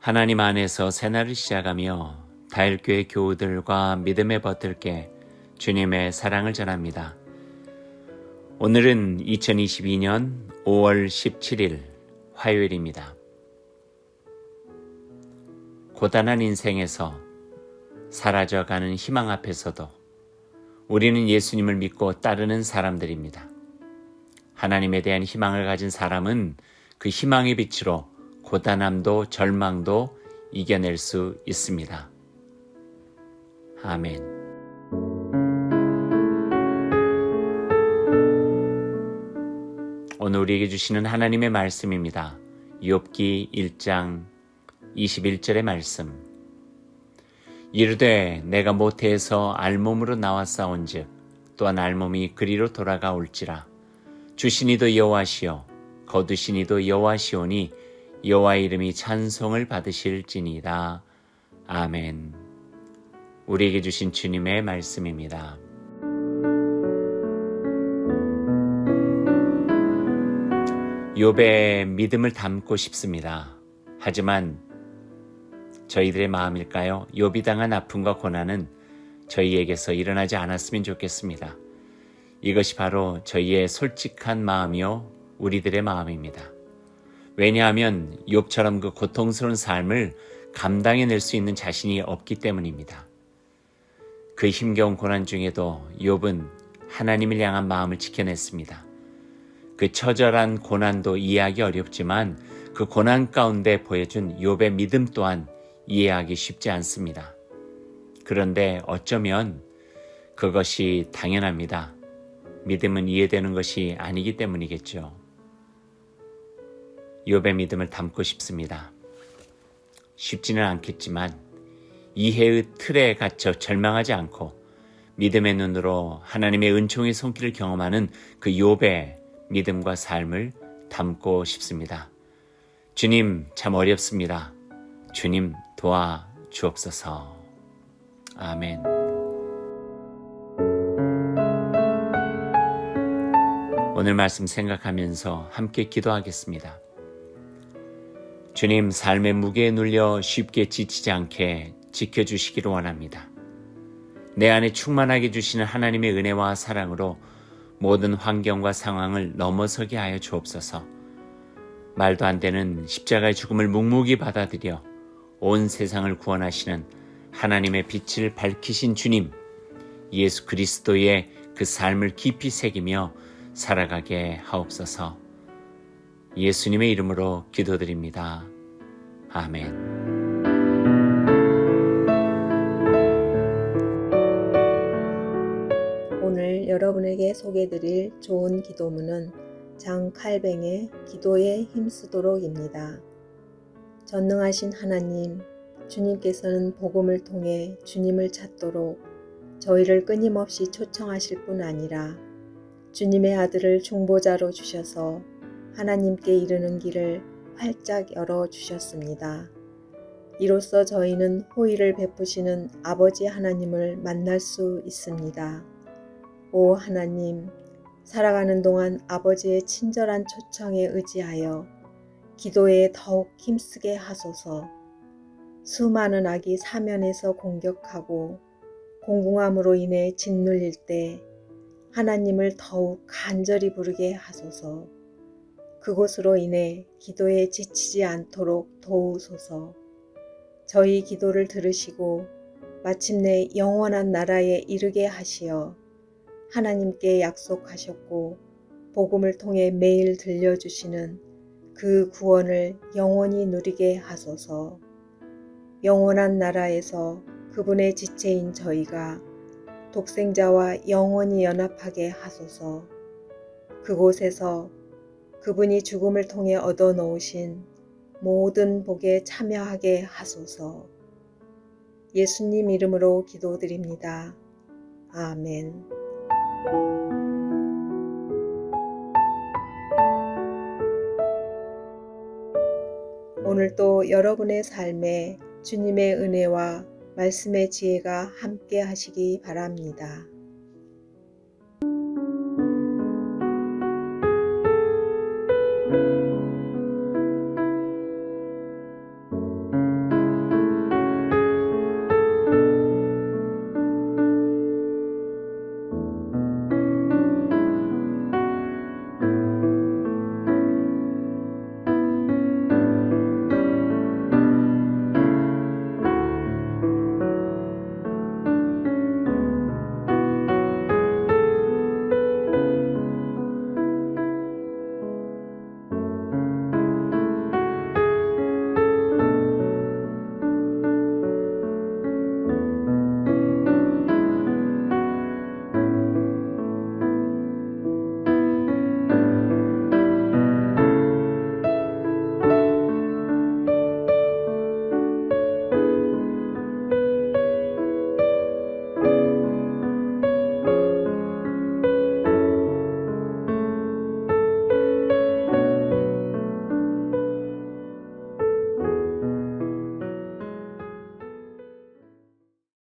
하나님 안에서 새날을 시작하며 다일교회 교우들과 믿음의 버틀께 주님의 사랑을 전합니다. 오늘은 2022년 5월 17일 화요일입니다. 고단한 인생에서 사라져가는 희망 앞에서도 우리는 예수님을 믿고 따르는 사람들입니다. 하나님에 대한 희망을 가진 사람은 그 희망의 빛으로 고단함도 절망도 이겨낼 수 있습니다. 아멘. 오늘 우리에게 주시는 하나님의 말씀입니다. 욥기 1장 21절의 말씀. 이르되 내가 모태에서 알몸으로 싸운즉 또한 알몸이 그리로 돌아가 올지라 주신이도 여호와시요 거두신이도 여호와시오니 여호와의 이름이 찬송을 받으실지니라. 아멘. 우리에게 주신 주님의 말씀입니다. 욥의 믿음을 담고 싶습니다. 하지만 저희들의 마음일까요? 욥이 당한 아픔과 고난은 저희에게서 일어나지 않았으면 좋겠습니다. 이것이 바로 저희의 솔직한 마음이요 우리들의 마음입니다. 왜냐하면 욥처럼 그 고통스러운 삶을 감당해낼 수 있는 자신이 없기 때문입니다. 그 힘겨운 고난 중에도 욥은 하나님을 향한 마음을 지켜냈습니다. 그 처절한 고난도 이해하기 어렵지만 그 고난 가운데 보여준 욥의 믿음 또한 이해하기 쉽지 않습니다. 그런데 어쩌면 그것이 당연합니다. 믿음은 이해되는 것이 아니기 때문이겠죠. 욥의 믿음을 담고 싶습니다. 쉽지는 않겠지만 이해의 틀에 갇혀 절망하지 않고 믿음의 눈으로 하나님의 은총의 손길을 경험하는 그 욥의 믿음과 삶을 담고 싶습니다. 주님 참 어렵습니다. 주님 도와 주옵소서. 아멘. 오늘 말씀 생각하면서 함께 기도하겠습니다. 주님 삶의 무게에 눌려 쉽게 지치지 않게 지켜주시기를 원합니다. 내 안에 충만하게 주시는 하나님의 은혜와 사랑으로 모든 환경과 상황을 넘어서게 하여 주옵소서. 말도 안 되는 십자가의 죽음을 묵묵히 받아들여 온 세상을 구원하시는 하나님의 빛을 밝히신 주님, 예수 그리스도의 그 삶을 깊이 새기며 살아가게 하옵소서. 예수님의 이름으로 기도드립니다. 아멘. 오늘 여러분에게 소개드릴 좋은 기도문은 장 칼뱅의 기도에 힘쓰도록입니다. 전능하신 하나님, 주님께서는 복음을 통해 주님을 찾도록 저희를 끊임없이 초청하실 뿐 아니라 주님의 아들을 중보자로 주셔서 하나님께 이르는 길을 활짝 열어 주셨습니다. 이로써 저희는 호의를 베푸시는 아버지 하나님을 만날 수 있습니다. 오 하나님, 살아가는 동안 아버지의 친절한 초청에 의지하여 기도에 더욱 힘쓰게 하소서. 수많은 악이 사면에서 공격하고 공공함으로 인해 짓눌릴 때 하나님을 더욱 간절히 부르게 하소서. 그곳으로 인해 기도에 지치지 않도록 도우소서. 저희 기도를 들으시고 마침내 영원한 나라에 이르게 하시어 하나님께 약속하셨고 복음을 통해 매일 들려주시는 그 구원을 영원히 누리게 하소서. 영원한 나라에서 그분의 지체인 저희가 독생자와 영원히 연합하게 하소서. 그곳에서 그분이 죽음을 통해 얻어 놓으신 모든 복에 참여하게 하소서. 예수님 이름으로 기도드립니다. 아멘. 오늘도 여러분의 삶에 주님의 은혜와 말씀의 지혜가 함께 하시기 바랍니다.